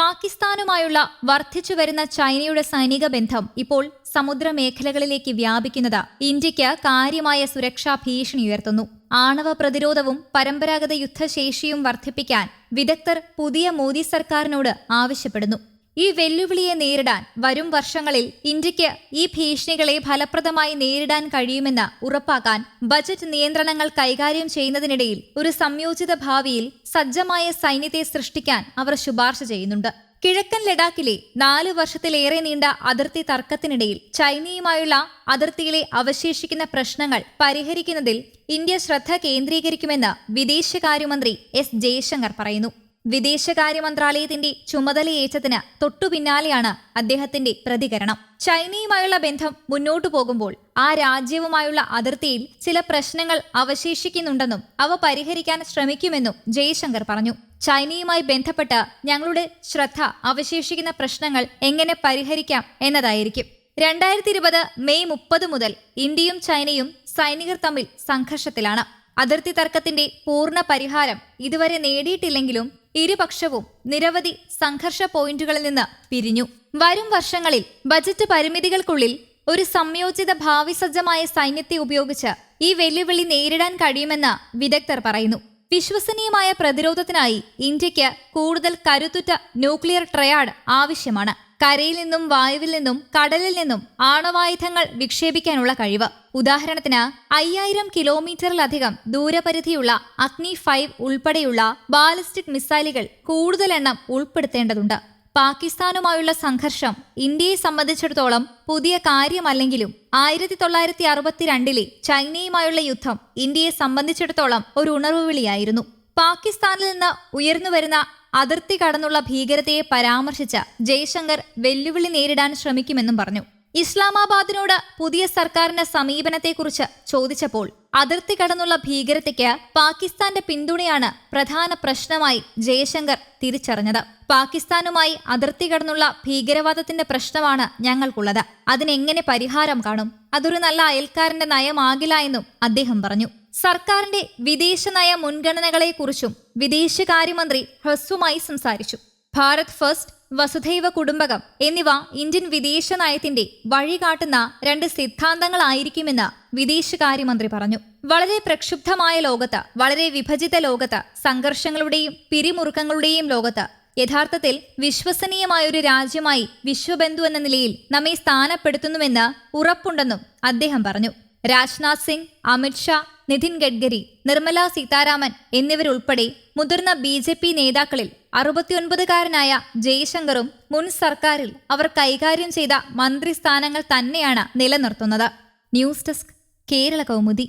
പാകിസ്ഥാനുമായുള്ള വർദ്ധിച്ചുവരുന്ന ചൈനയുടെ സൈനിക ബന്ധം ഇപ്പോൾ സമുദ്രമേഖലകളിലേക്ക് വ്യാപിക്കുന്നത് ഇന്ത്യയ്ക്ക് കാര്യമായ സുരക്ഷാ ഭീഷണി ഉയർത്തുന്നു. ആണവ പ്രതിരോധവും പരമ്പരാഗത യുദ്ധശേഷിയും വർദ്ധിപ്പിക്കാൻ വിദഗ്ധർ പുതിയ മോദി സർക്കാരിനോട് ആവശ്യപ്പെടുന്നു. ഈ വെല്ലുവിളിയെ നേരിടാൻ വരും വർഷങ്ങളിൽ ഇന്ത്യയ്ക്ക് ഈ ഭീഷണികളെ ഫലപ്രദമായി നേരിടാൻ കഴിയുമെന്ന് ഉറപ്പാക്കാൻ ബജറ്റ് നിയന്ത്രണങ്ങൾ കൈകാര്യം ചെയ്യുന്നതിനിടയിൽ ഒരു സംയോജിത ഭാവിയിൽ സജ്ജമായ സൈന്യത്തെ സൃഷ്ടിക്കാൻ അവർ ശുപാർശ ചെയ്യുന്നുണ്ട്. കിഴക്കൻ ലഡാക്കിലെ നാല് വർഷത്തിലേറെ നീണ്ട അതിർത്തി തർക്കത്തിനിടയിൽ ചൈനയുമായുള്ള അതിർത്തിയിലെ അവശേഷിക്കുന്ന പ്രശ്നങ്ങൾ പരിഹരിക്കുന്നതിൽ ഇന്ത്യ ശ്രദ്ധ കേന്ദ്രീകരിക്കുമെന്ന് വിദേശകാര്യമന്ത്രി എസ് ജയശങ്കർ പറയുന്നു. വിദേശകാര്യ മന്ത്രാലയത്തിന്റെ ചുമതലയേറ്റതിന് തൊട്ടുപിന്നാലെയാണ് അദ്ദേഹത്തിന്റെ പ്രതികരണം. ചൈനയുമായുള്ള ബന്ധം മുന്നോട്ടു പോകുമ്പോൾ ആ രാജ്യവുമായുള്ള അതിർത്തിയിൽ ചില പ്രശ്നങ്ങൾ അവശേഷിക്കുന്നുണ്ടെന്നും അവ പരിഹരിക്കാൻ ശ്രമിക്കുമെന്നും ജയശങ്കർ പറഞ്ഞു. ചൈനയുമായി ബന്ധപ്പെട്ട് ഞങ്ങളുടെ ശ്രദ്ധ അവശേഷിക്കുന്ന പ്രശ്നങ്ങൾ എങ്ങനെ പരിഹരിക്കാം എന്നതായിരിക്കും. രണ്ടായിരത്തി ഇരുപത് മെയ് മുപ്പത് മുതൽ ഇന്ത്യയും ചൈനയും സൈനികർ തമ്മിൽ സംഘർഷത്തിലാണ്. അതിർത്തി തർക്കത്തിന്റെ പൂർണ പരിഹാരം ഇതുവരെ നേടിയിട്ടില്ലെങ്കിലും ഇരുപക്ഷവും നിരവധി സംഘർഷ പോയിന്റുകളിൽ നിന്ന് പിരിഞ്ഞു. വരും വർഷങ്ങളിൽ ബജറ്റ് പരിമിതികൾക്കുള്ളിൽ ഒരു സംയോജിത ഭാവി സജ്ജമായ സൈന്യത്തെ ഉപയോഗിച്ച് ഈ വെല്ലുവിളി നേരിടാൻ കഴിയുമെന്ന് വിദഗ്ധർ പറയുന്നു. വിശ്വസനീയമായ പ്രതിരോധത്തിനായി ഇന്ത്യയ്ക്ക് കൂടുതൽ കരുത്തുറ്റ ന്യൂക്ലിയർ ട്രയാഡ് ആവശ്യമാണ്. കരയിൽ നിന്നും വായുവിൽ നിന്നും കടലിൽ നിന്നും ആണവായുധങ്ങൾ വിക്ഷേപിക്കാനുള്ള കഴിവ്. ഉദാഹരണത്തിന് അയ്യായിരം കിലോമീറ്ററിലധികം ദൂരപരിധിയുള്ള അഗ്നി ഫൈവ് ഉൾപ്പെടെയുള്ള ബാലിസ്റ്റിക് മിസൈലുകൾ കൂടുതൽ എണ്ണം ഉൾപ്പെടുത്തേണ്ടതുണ്ട്. പാകിസ്ഥാനുമായുള്ള സംഘർഷം ഇന്ത്യയെ സംബന്ധിച്ചിടത്തോളം പുതിയ കാര്യമല്ലെങ്കിലും ആയിരത്തി തൊള്ളായിരത്തി അറുപത്തിരണ്ടിലെ ചൈനയുമായുള്ള യുദ്ധം ഇന്ത്യയെ സംബന്ധിച്ചിടത്തോളം ഒരു ഉണർവ് വിളിയായിരുന്നു. പാകിസ്ഥാനിൽ നിന്ന് ഉയർന്നുവരുന്ന അതിർത്തി കടന്നുള്ള ഭീകരതയെ പരാമർശിച്ച ജയശങ്കർ വെല്ലുവിളി നേരിടാൻ ശ്രമിക്കുമെന്നും പറഞ്ഞു. ഇസ്ലാമാബാദിനോട് പുതിയ സർക്കാരിന്റെ സമീപനത്തെക്കുറിച്ച് ചോദിച്ചപ്പോൾ അതിർത്തി കടന്നുള്ള ഭീകരതയ്ക്ക് പാകിസ്ഥാന്റെ പിന്തുണയാണ് പ്രധാന പ്രശ്നമായി ജയശങ്കർ തിരിച്ചറിഞ്ഞത്. പാകിസ്ഥാനുമായി അതിർത്തി കടന്നുള്ള ഭീകരവാദത്തിന്റെ പ്രശ്നമാണ് ഞങ്ങൾക്കുള്ളത്. അതിനെങ്ങനെ പരിഹാരം കാണും? അതൊരു നല്ല അയൽക്കാരന്റെ നയമാകില്ല എന്നും അദ്ദേഹം പറഞ്ഞു. സർക്കാരിന്റെ വിദേശനയ മുൻഗണനകളെക്കുറിച്ചും വിദേശകാര്യമന്ത്രി ഹ്രസ്വമായി സംസാരിച്ചു. ഭാരത് ഫസ്റ്റ് വസുധൈവ കുടുംബകം എന്നിവ ഇന്ത്യൻ വിദേശ നയത്തിന്റെ വഴികാട്ടുന്ന രണ്ട് സിദ്ധാന്തങ്ങളായിരിക്കുമെന്ന് വിദേശകാര്യമന്ത്രി പറഞ്ഞു. വളരെ പ്രക്ഷുബ്ധമായ ലോകത്ത് വളരെ വിഭജിത ലോകത്ത് സംഘർഷങ്ങളുടെയും പിരിമുറുക്കങ്ങളുടെയും ലോകത്ത് യഥാർത്ഥത്തിൽ വിശ്വസനീയമായ ഒരു രാജ്യമായി വിശ്വബന്ധു എന്ന നിലയിൽ നമ്മെ സ്ഥാനപ്പെടുത്തുന്നുവെന്ന് ഉറപ്പുണ്ടെന്നും അദ്ദേഹം പറഞ്ഞു. രാജ്നാഥ് സിംഗ് അമിത്ഷാ നിതിൻ ഗഡ്കരി നിർമ്മല സീതാരാമൻ എന്നിവരുൾപ്പെടെ മുതിർന്ന ബി ജെ പി നേതാക്കളിൽ അറുപത്തിയൊൻപതുകാരനായ ജയശങ്കറും മുൻ സർക്കാരിൽ അവർ കൈകാര്യം ചെയ്ത മന്ത്രിസ്ഥാനങ്ങൾ തന്നെയാണ് നിലനിർത്തുന്നത്. News desk Kerala Kaumudi.